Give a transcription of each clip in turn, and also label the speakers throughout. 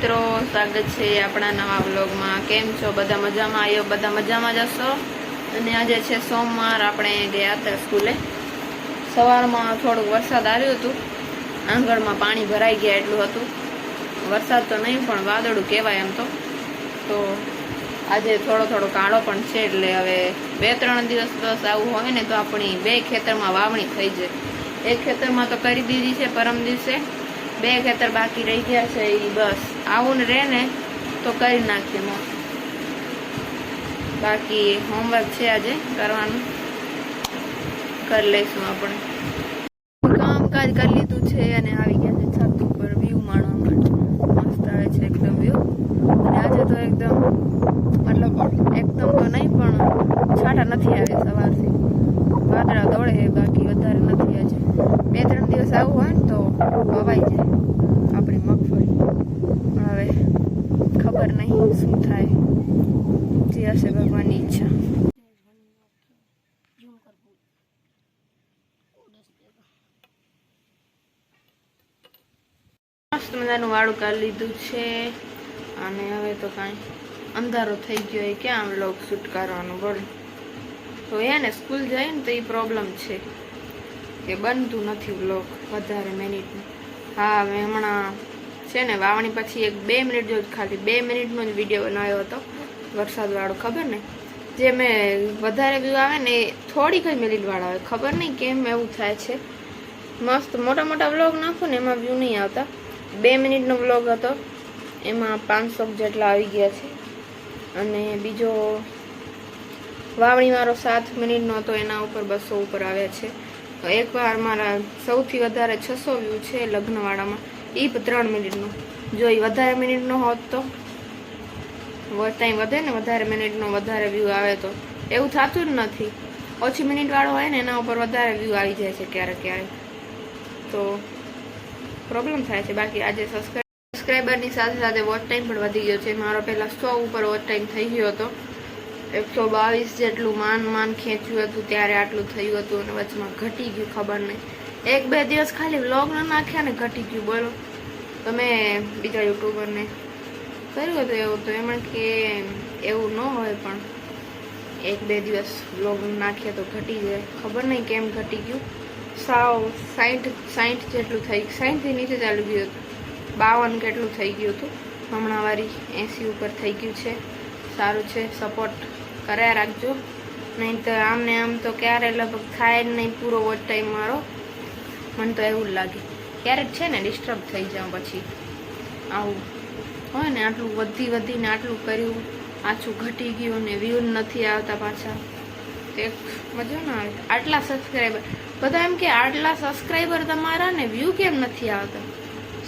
Speaker 1: મિત્રો, સ્વાગત છે આપણા નવા વ્લોગમાં. કેમ છો? બધા મજામાં? આવ્યો બધા મજામાં જ હશો? અને આજે છે સોમવાર, આપણે ગયા હતા સ્કૂલે. સવારમાં થોડુંક વરસાદ આવ્યું હતું. આંગણમાં પાણી ભરાઈ ગયા એટલું હતું. વરસાદ તો નહીં, પણ વાદળું કહેવાય એમ તો. તો આજે થોડો થોડો કાળો પણ છે, એટલે હવે બે ત્રણ દિવસ બસ આવું હોય ને તો આપણી બે ખેતરમાં વાવણી થઈ જાય. એક ખેતરમાં તો કરી દીધી છે પરમ દિવસે. બે ખેતર બાકી રહી ગયા છે એ બસ. આવું ને રહે ને તો કરી નાખીએ મોં. બાકી હોમવર્ક છે આજે કરવાનું. કરી લઈશું આપણે. કામકાજ કરી લીધું છે અને આવી ગયા છે છત ઉપર વ્યૂ માણવા માટે. મસ્ત આવે છે એકદમ વ્યૂ આજે તો એકદમ મતલબ એકદમ તો નહીં પણ છાંટા નથી આવે સવારથી વાદળા દોડે છે બાકી વધારે નથી આજે બે ત્રણ દિવસ આવું હોય ને તો વવાઈ જાય. આપણી મગફળી. હવે ખબર નહીં શું થાય. જે હશે ભગવાનની ઈચ્છા. મસ્ત મજાનું વાળું કાઢી લીધું છે. અને હવે તો કાંઈ અંધારો થઈ ગયો એ ક્યાં વ્લોગ શૂટ કરવાનું? બોલ. તો એ ને સ્કૂલ જાય ને તો એ પ્રોબ્લેમ છે. કે બનતું નથી વ્લોગ વધારે મિનિટનું હા મેં હમણાં છે ને વાવણી પછી એક બે મિનિટ જો ખાલી બે મિનિટનો જ વીડિયો બનાવ્યો હતો વરસાદવાળો ખબર ને? જે મેં વધારે વ્યૂ આવે ને એ થોડીક જ મિનિટવાળા આવે ખબર નહીં કેમ એવું થાય છે. મસ્ત મોટા મોટા વ્લોગ નાખું ને એમાં વ્યૂ નહીં આવતા. બે મિનિટનો વ્લોગ હતો, એમાં પાંચસો જેટલા આવી ગયા છે. અને બીજો વાવણી મારો સાત મિનિટનો હતો, એના ઉપર બસો ઉપર આવ્યા છે. તો એકવાર મારા સૌથી વધારે છસો વ્યૂ છે લગ્નવાળામાં એ ત્રણ મિનિટનો. જો એ વધારે મિનિટનો હોત તો? ટાઈમ વધે ને વધારે મિનિટનો વધારે વ્યૂ આવે તો. એવું થતું જ નથી. ઓછી મિનિટવાળો હોય ને એના ઉપર વધારે વ્યૂ આવી જાય છે ક્યારેક ક્યારેક. તો પ્રોબ્લેમ થાય છે. બાકી આજે સબસ્ક્રાઈબરની સાથે સાથે વોચ ટાઈમ પણ વધી ગયો છે. મારો પહેલાં સો ઉપર વોચ ટાઈમ થઈ ગયો હતો. એકસો બાવીસ જેટલું માન માન ખેંચ્યું હતું ત્યારે આટલું થયું હતું અને વચમાં ઘટી ગયું ખબર નહીં. એક બે દિવસ ખાલી વ્લોગ નાખ્યા ને ઘટી ગયું, બોલો. તમે બીજા યુટ્યુબરને કર્યું હતું એવું તો એમણે કે એવું ન હોય પણ એક બે દિવસ વ્લોગ નાખીએ તો ઘટી જાય. ખબર નહીં કેમ ઘટી ગયું. સાવ સાઠ સાઠ જેટલું થઈ સાઠથી નીચે ચાલી ગયું હતું. બાવન કેટલું થઈ ગયું હતું. હમણાં વારી એંસી ઉપર થઈ ગયું છે. સારું છે સપોર્ટ કર્યા રાખજો. નહીં તો આમ ને આમ તો ક્યારે લગભગ થાય જ નહીં પૂરો વોચ ટાઈમ મારો. મને તો એવું લાગે. ક્યારેક છે ને ડિસ્ટર્બ થઈ જાઉં પછી. આવું. હોય ને આટલું વધી વધીને આટલું કર્યું આછું ઘટી ગયું ને વ્યૂ નથી આવતા પાછા. એક મજા ના આવે. આટલા સબસ્ક્રાઈબર બધા એમ કે આટલા સબસ્ક્રાઈબર તમારા ને વ્યૂ કેમ નથી આવતા?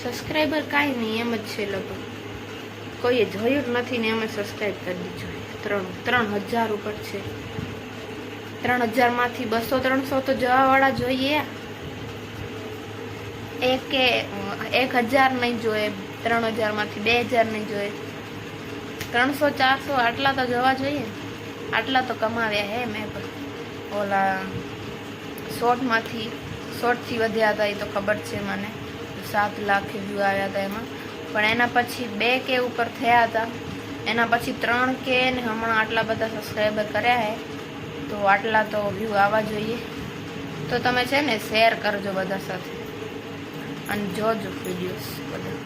Speaker 1: સબસ્ક્રાઈબર કાંઈ નહીં, એમ જ છે લગભગ. કોઈએ જોયું જ નથી ને એમ સબસ્ક્રાઈબ કરી દીધું. ત્રણ ત્રણ હજાર ઉપર છે. ત્રણ હજારમાંથી બસો, ત્રણસો તો જવાવાળા જોઈએ. એક એક હજાર નહીં જોઈએ, ત્રણ હજારમાંથી બે હજાર નહીં જોઈએ. ત્રણસો, ચારસો આટલા તો જવા જોઈએ. આટલા તો કમાવ્યા હે મેં પણ. ઓલા શોર્ટમાંથી શોર્ટથી વધ્યા હતા, એ તો ખબર છે મને. સાત લાખ વ્યૂ આવ્યા હતા એમાં. પણ એના પછી બે કે ઉપર થયા હતા. એના પછી ત્રણ કે ને હમણાં આટલા બધા સબસ્ક્રાઈબર કર્યા હે, તો આટલા તો વ્યૂ આવવા જોઈએ. તો તમે છે ને શેર કરજો બધા સાથે. અને જોજો વિડીયોઝ બધા.